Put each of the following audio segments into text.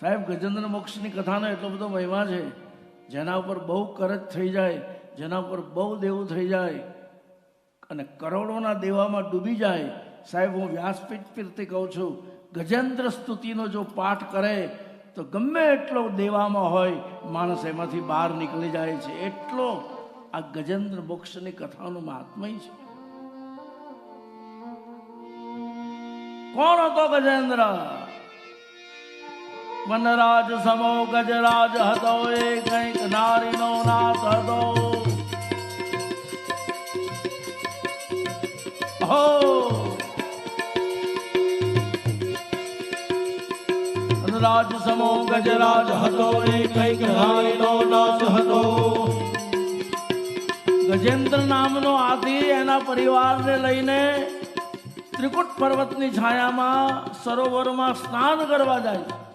સાહેબ, ગજેન્દ્ર મોક્ષની કથાનો એટલો બધો મહિમા છે. જેના ઉપર બહુ કરજ થઈ જાય, જેના ઉપર બહુ દેવું થઈ જાય, અને કરોડોના દેવામાં ડૂબી જાય. સાહેબ, હું વ્યાસપીઠ પીરથી કહું છું, ગજેન્દ્ર સ્તુતિનો જો પાઠ કરે, તો ગમે એટલો દેવામાં હોય, માણસ એમાંથી બહાર નીકળી જાય છે. એટલો આ ગજેન્દ્ર મોક્ષની કથાનું મહાત્મય છે. કોણ હતો ગજેન્દ્ર? વનરાજ સમો ગજરાજ હતો એ કંઈક નારીનો નાથ હતો હો! વનરાજ સમો ગજરાજ હતો એ કંઈક નારીનો નાથ હતો ગજેન્દ્ર નામનો આદિ એના પરિવારને લઈને ત્રિકુટ પર્વતની છાયામાં સરોવરમાં સ્નાન કરવા જાય છે.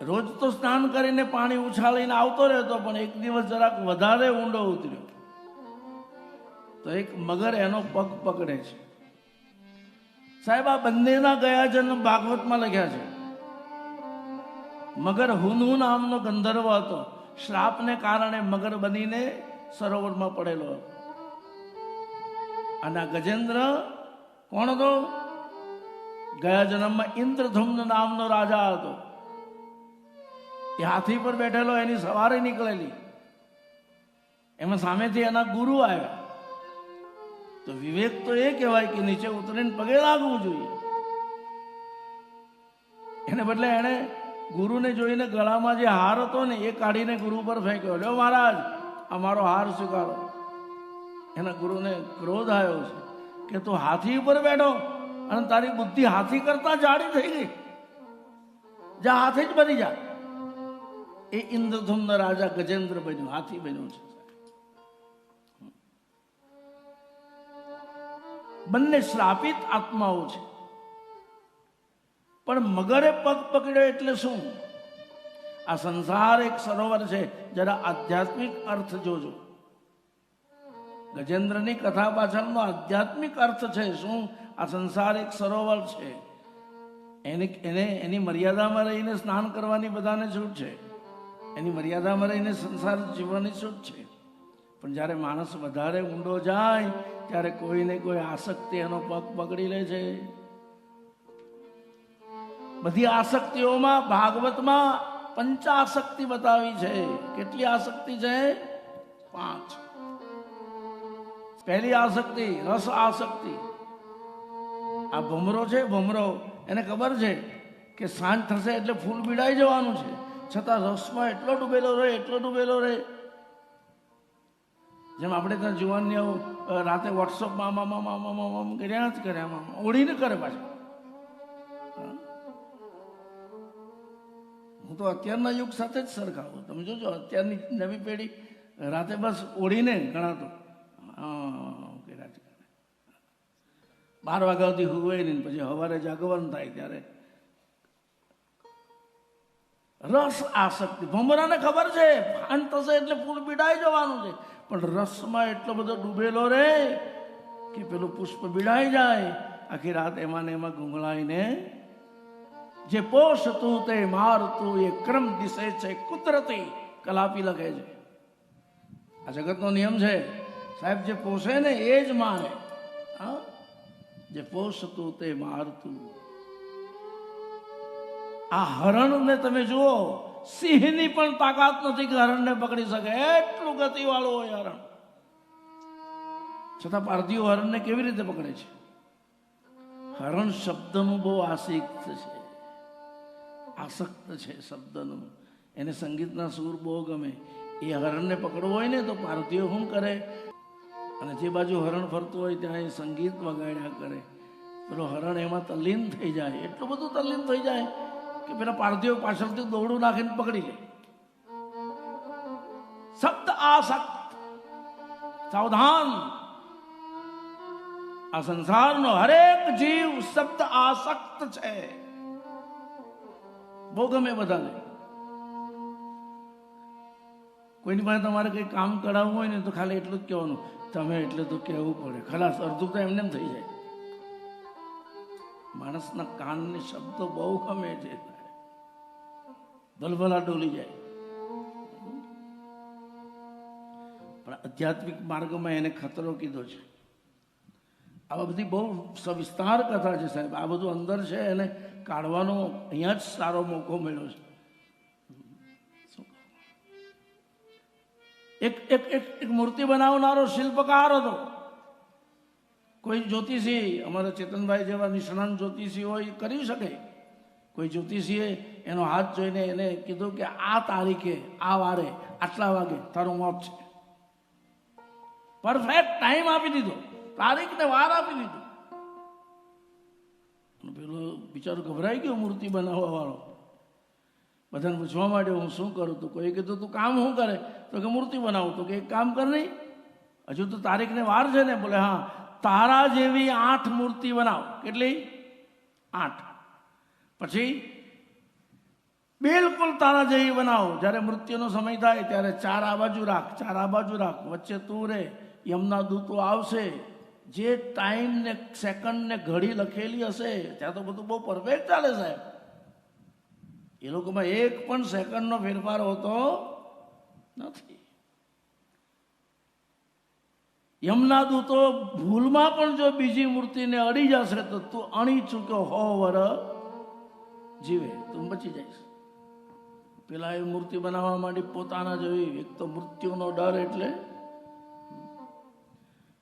રોજ તો સ્નાન કરીને પાણી ઉછાળીને આવતો રહેતો, પણ એક દિવસ જરાક વધારે ઊંડો ઉતર્યો. તો એક મગર એનો પગ પકડે છે. સાહેબ, આ બંનેના ગયા જન્મ ભાગવતમાં લખ્યા છે. મગર હુનહુ નામનો ગંધર્વ હતો. શ્રાપને કારણે મગર બનીને સરોવરમાં પડેલો અને ગજેન્દ્ર કોણ હતો? ગયા જન્મમાં ઇન્દ્રધુમ્ન નામનો રાજા હતો. એ હાથી પર બેઠેલો, એની સવારે નીકળેલી. એમાં સામેથી એના ગુરુ આવ્યા. તો વિવેક તો એ કહેવાય કે નીચે ઉતરીને પગે લાગવું જોઈએ. એને બદલે એણે ગુરુને જોઈને ગળામાં જે હાર હતો ને, એ કાઢીને ગુરુ પર ફેંક્યો. લ્યો મહારાજ, આ મારો હાર સ્વીકારો. એના ગુરુને ક્રોધ આવ્યો છે કે તું હાથી ઉપર બેઠો અને તારી બુદ્ધિ હાથી કરતા જાડી થઈ ગઈ. જા, હાથી જ બની જા. એ ઇન્દ્રધુમ્ન રાજા ગજેન્દ્ર બન્યો હાથી બન્યો છે. બંને શ્રાપિત આત્માઓ છે. પણ મગરે પગ પકડ્યો એટલે શું? આ સંસાર એક સરોવર છે. જરા આધ્યાત્મિક અર્થ જોજો. ગજેન્દ્રની કથા પાછળનો આધ્યાત્મિક અર્થ છે શું? આ સંસાર એક સરોવર છે. એને એને, એની મર્યાદામાં રહીને સ્નાન કરવાની બધાને છૂટ છે. એની મર્યાદામાં રહીને સંસાર જીવવાની શું છે? પણ જ્યારે માણસ વધારે ઊંડો જાય, ત્યારે કોઈને કોઈ આસક્તિ એનો પગ પકડી લે છે. બધી આસક્તિઓમાં ભાગવતમાં પંચાસક્તિ બતાવી છે. કેટલી આસક્તિ છે? પાંચ. પહેલી આસક્તિ, રસ આસક્તિ. આ ભમરો છે ભમરો. એને ખબર છે કે સાંજ થશે એટલે ફૂલ બીડાઈ જવાનું છે. છતાં રસમાં એટલો ડૂબેલો રહે, એટલો ડૂબેલો રહે. જેમ આપણે ત્યાં જુવાનીઓ રાતે વોટ્સઅપમાં આમાં મામા આમાં આમાં કર્યા જ કરે આમાં. ઓળીને કરે પાછા. હું? તો અત્યારના યુગ સાથે જ સરખાવું. તમે જોજો, અત્યારની નવી પેઢી રાતે બસ ઓળીને ગણાતો. કર્યા જ કરે. બાર વાગ્યા સુધી હુવે નહીં પછી સવારે જાગવાનું થાય ત્યારે રસ આસક્તિ. ભમરાને ખબર છે? ભાન થશે એટલે ફૂલ બીડાઈ જવાનું છે. પણ રસમાં એટલો બધો ડૂબેલો રે કે પેલું પુષ્પ બીડાઈ જાય. આખી રાત એમાં ને એમાં ગુંગળાઈને જે પોષતું તે મારતું એ ક્રમ દિશે છે કુદરતી. કલાપી લખે છે. આ જગતનો નિયમ છે. સાહેબ, જે પોષે ને એ જ મારે હા? જે પોષતું તે મારતું આ હરણને તમે જુઓ, સિંહની પણ તાકાત નથી કે હરણને પકડી શકે. એટલું ગતિવાળું હોય હરણ. છતાં પારધીઓ હરણને કેવી રીતે પકડે છે? હરણ શબ્દનું બહુ આસિક્ત છે. આસક્ત છે શબ્દનું. એને સંગીતના સૂર બહુ ગમે. એ હરણને પકડવું હોય ને તો પારધીઓ શું કરે? અને જે બાજુ હરણ ફરતું હોય ત્યાં એ સંગીત વગાડ્યા કરે. પેલો હરણ એમાં તલ્લીન થઈ જાય. એટલું બધું તલ્લીન થઈ જાય. કે પેલા પારધીઓ પાછળથી દોરડું નાખીને પકડી લે. શબ્દ આસક્ત સાવધાન. આ સંસારનો હરેક જીવ શબ્દ આસક્ત છે. બહુ ગમે બધાને. કોઈની પાસે તમારે કંઈ કામ કરાવવું હોય ને તો ખાલી એટલું જ કહેવાનું. તમે એટલે તો કહેવું પડે. ખલાસ અડધું તો એમને એમ થઈ જાય. માણસના કાનને શબ્દો બહુ ગમે છે. ભલભલા ડોલી જાય. પણ આધ્યાત્મિક માર્ગમાં એને ખતરો કીધો છે. આવા બધી બહુ સવિસ્તાર કથા છે સાહેબ. આ બધું અંદર છે એને કાઢવાનો અહીંયા જ સારો મોકો મળ્યો છે. એક એક એક એક મૂર્તિ બનાવનારો શિલ્પકાર હતો. કોઈ જ્યોતિષી, અમારા ચેતનભાઈ જેવા નિષ્ણાંત જ્યોતિષી હોય, કરી શકે. કોઈ જ્યોતિષીએ એનો હાથ જોઈને એને કીધું કે આ તારીખે, આ વારે, આટલા વાગે તારું મોત છે. પરફેક્ટ ટાઈમ આપી દીધો. તારીખ ને વાર આપી દીધો. પેલો બિચારો ગભરાઈ ગયો મૂર્તિ બનાવવા વાળો. બધાને પૂછવા માંડ્યો, હું શું કરું? તું કોઈ કીધું, તું કામ શું કરે? તો કે, મૂર્તિ બનાવું. તો કે, એક કામ કર નહીં. હજુ તો તારીખને વાર છે ને. બોલે, હા, તારા જેવી આઠ મૂર્તિ બનાવ. કેટલી? આઠ. પછી બિલકુલ તારા જેવી બનાવો. જ્યારે મૃત્યુનો સમય થાય ત્યારે ચાર આ બાજુ રાખ, ચાર આ બાજુ રાખ, વચ્ચે તું રે, યમના દૂતો આવશે. જે ટાઈમ ને સેકન્ડ ને ઘડી લખેલી હશે, ત્યાં તો બધું બહુ પરફેક્ટ ચાલે સાહેબ. એ લોકોમાં એક પણ સેકન્ડનો ફેરફાર હોતો નથી. યમના દૂતો ભૂલમાં પણ જો બીજી મૂર્તિને અડી જશે, તો તું અણી ચૂક્યો હો વર જીવે તું બચી જઈશ પેલા એ મૂર્તિ બનાવવા માંડી પોતાના જેવી એક તો મૃત્યુનો ડર એટલે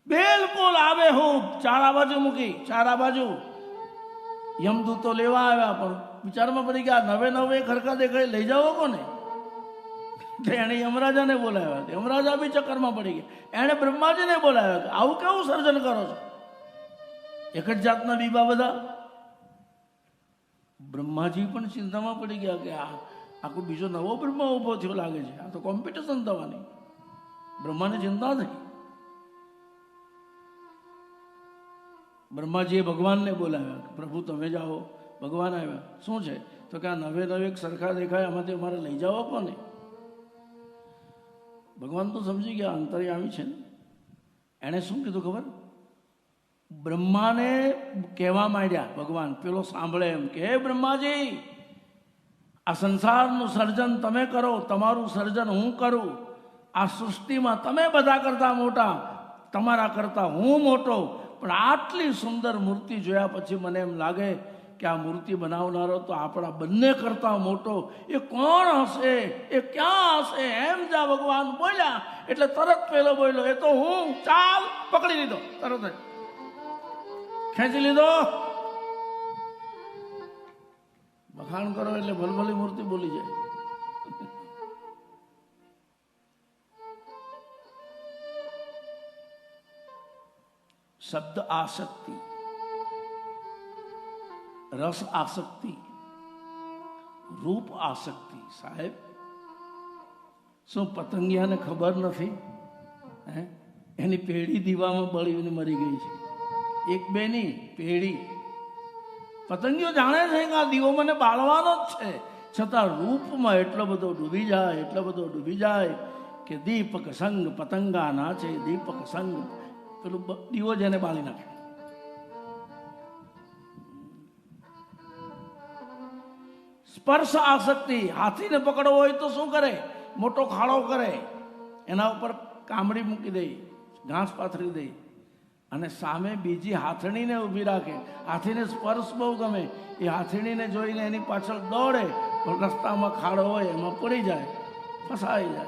બિલકુલ આવે હું ચારા બાજુ મૂકી, ચારા બાજુ. યમદૂતો લેવા આવ્યા, પણ વિચારમાં પડી ગયા, નવે નવે ખરખા દેખાઈ લઈ જાઓ કોને? એણે યમરાજાને બોલાવ્યા. યમરાજા બી ચક્કરમાં પડી ગયા. એણે બ્રહ્માજીને બોલાવ્યા આવું કેવું સર્જન કરો છો? એક જ જાતના બીબા બધા બ્રહ્માજી પણ ચિંતામાં પડી ગયા કે આ આખો બીજો નવો બ્રહ્મા ઊભો થયો લાગે છે. આ તો કોમ્પિટિશન થવાની. બ્રહ્માને ચિંતા થઈ. બ્રહ્માજીએ ભગવાનને બોલાવ્યા પ્રભુ, તમે જાઓ. ભગવાન આવ્યા. શું છે? તો કે, આ નવે નવે સરખા દેખાય, આમાંથી અમારે લઈ જાઓ કોને? ભગવાન તો સમજી ગયા અંતર્યામી છે ને. એણે શું કીધું ખબર? બ્રહ્માને કહેવા માંડ્યા, ભગવાન, પેલો સાંભળે એમ કે, હે બ્રહ્માજી, આ સંસારનું સર્જન તમે કરો, તમારું સર્જન હું કરું. આ સૃષ્ટિમાં તમે બધા કરતા મોટા, તમારા કરતા હું મોટો. પણ આટલી સુંદર મૂર્તિ જોયા પછી મને એમ લાગે કે આ મૂર્તિ બનાવનારો તો આપણા બંને કરતા મોટો. એ કોણ હશે? એ ક્યાં હશે? એમ જા ભગવાન બોલ્યા. એટલે તરત પેલો બોલ્યો, એ તો હું, ચાલ, પકડી લીધો. તરત જ. ખેંચી લીધો. વખાણ કરો એટલે ભલભલી મૂર્તિ બોલી જાય. શબ્દ આસક્તિ, રસ આસક્તિ, રૂપ આસક્તિ. સાહેબ, શું પતંગિયાને ખબર નથી? હે? એની પેઢી દીવામાં બળીને મરી ગઈ છે. એક બે ની પેઢી. પતંગીઓ જાણે છે કે આ દીવો મને બાળવાનો જ છે. છતાં રૂપમાં એટલો બધો ડૂબી જાય, એટલો બધો ડૂબી જાય કે દીપક સંગ પતંગા નાચે દીપક સંગ. પેલું દીવો જેને બાળી નાખે. સ્પર્શ આસક્તિ, હાથીને પકડવો હોય તો શું કરે? મોટો ખાડો કરે. એના ઉપર કામડી મૂકી દઈ ઘાસ પાથરી દે. અને સામે બીજી હાથણીને ઊભી રાખે. હાથીને સ્પર્શ બહુ ગમે. એ હાથણીને જોઈને એની પાછળ દોડે, પણ રસ્તામાં ખાડો હોય, એમાં પડી જાય, ફસાઈ જાય.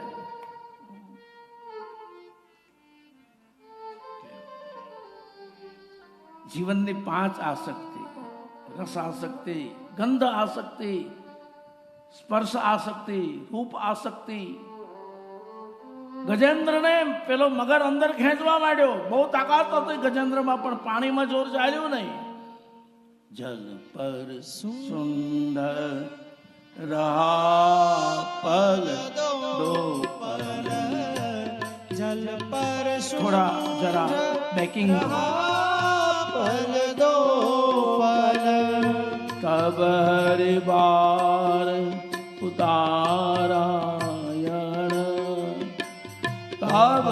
જીવનની પાંચ આસક્તિ. રસ આસક્તિ, ગંધ આસક્તિ, સ્પર્શ આસક્તિ, રૂપ આસક્તિ ગજેન્દ્રને પેલો મગર અંદર ખેંચવા માંડ્યો. બહુ તાકાત હતી ગજેન્દ્રમાં પણ પાણીમાં જોર ચાલ્યું નહીં. જલ પર સુંદર રહા પલ દો પલ જલ પર થોડા જરા બેકિંગ. પલ દો પલ તબ બાર ઉતારાયણ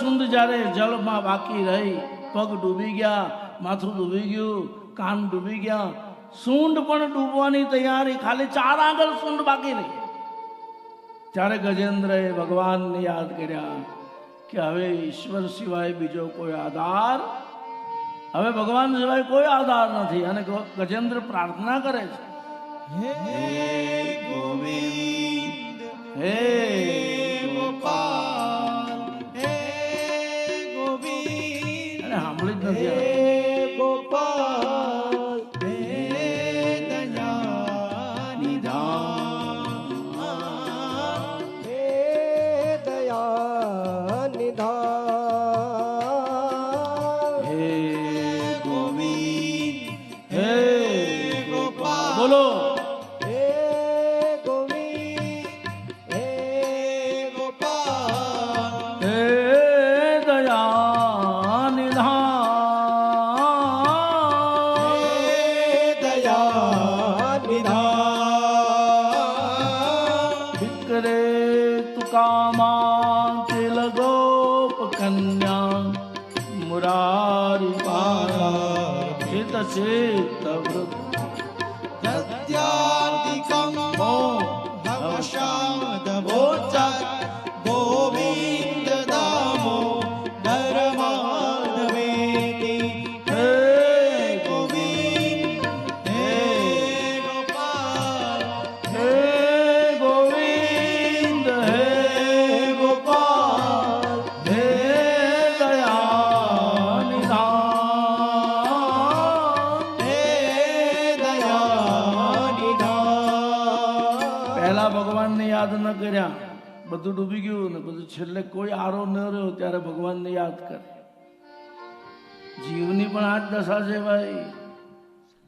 સુંદ જ્યારે જળમાં બાકી રહી, પગ ડૂબી ગયા, માથું ડૂબી ગયું, કાન ડૂબી ગયા, સૂંઢ પણ ડૂબવાની તૈયારી, ખાલી ચાર આગળ સૂંઢ બાકી રહી. ત્યારે ગજેન્દ્રએ ભગવાનને યાદ કર્યા કે હવે ઈશ્વર સિવાય બીજો કોઈ આધાર, હવે ભગવાન સિવાય કોઈ આધાર નથી. અને ગજેન્દ્ર પ્રાર્થના કરે છે, હે ગોવિંદ, હે ગોપાલ અને સાંભળી કન્યા મુરારી પારા ચિત ચિત બધું ડૂબી ગયું ને બધું છેલ્લે કોઈ આરો ન રહ્યો ત્યારે ભગવાનને યાદ કરે. જીવની પણ આ જ દશા છે ભાઈ.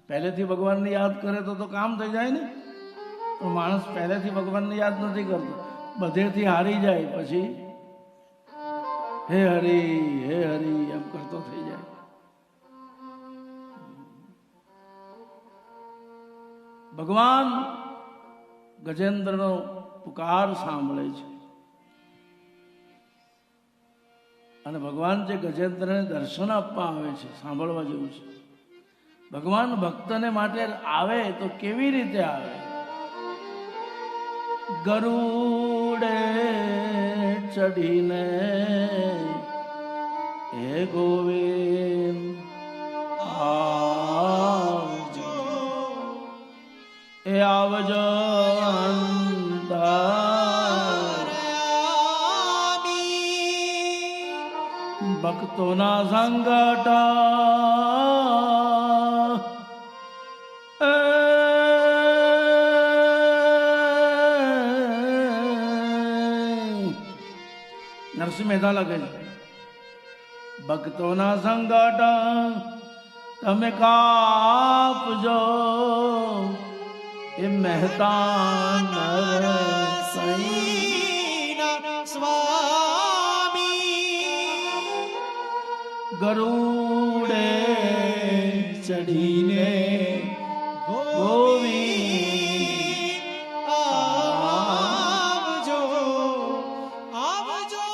પહેલેથી ભગવાનને યાદ કરે તો તો કામ થઈ જાય ને. પણ માણસ પહેલેથી ભગવાનને યાદ નથી કરતો. બધેથી હારી જાય પછી. હે હરી હે હરી, એમ કરતો થઈ જાય. ભગવાન ગજેન્દ્રનો પુકાર સાંભળે છે. અને ભગવાન જે ગજેન્દ્રને દર્શન આપવા આવે છે, સાંભળવા જેવું છે. ભગવાન ભક્તને માટે આવે તો કેવી રીતે આવે? ગરુડે ચડીને હે ગોવિંદ, આવજો. એ આવજો. ભક્તોના સંગટ એ નરસિંહ મહેતા લખે છે ભક્તોના સંગટ તમે કાપજો એ મહેતા નર સઈ ગરુડે ચડીને આવજો આવજો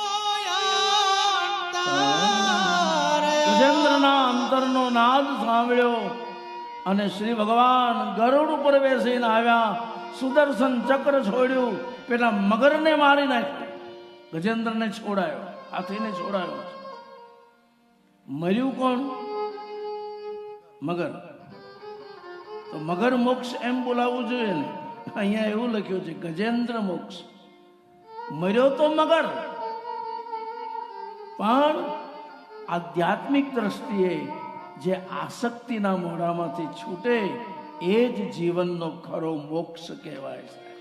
ગજેન્દ્રના અંતરનો નાદ સાંભળ્યો અને શ્રી ભગવાન ગરુડ ઉપર બેસીને આવ્યા, સુદર્શન ચક્ર છોડ્યું, પેલા મગરને મારી નાખ્યું. ગજેન્દ્રને છોડાયો, હાથીને છોડાયો. મર્યું કોણ? મગર. તો મગર મોક્ષ એમ બોલાવવું જોઈએ ને. અહીંયા એવું લખ્યું છે, ગજેન્દ્ર મોક્ષ. મર્યો તો મગર. પણ આધ્યાત્મિક દ્રષ્ટિએ જે આસક્તિના મોઢામાંથી છૂટે, એ જ જીવનનો ખરો મોક્ષ કહેવાય છે.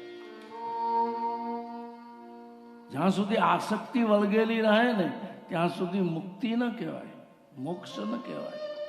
જ્યાં સુધી આસક્તિ વળગેલી રહે ને, ત્યાં સુધી મુક્તિ ન કહેવાય. મોક્ષ ન કહેવાય.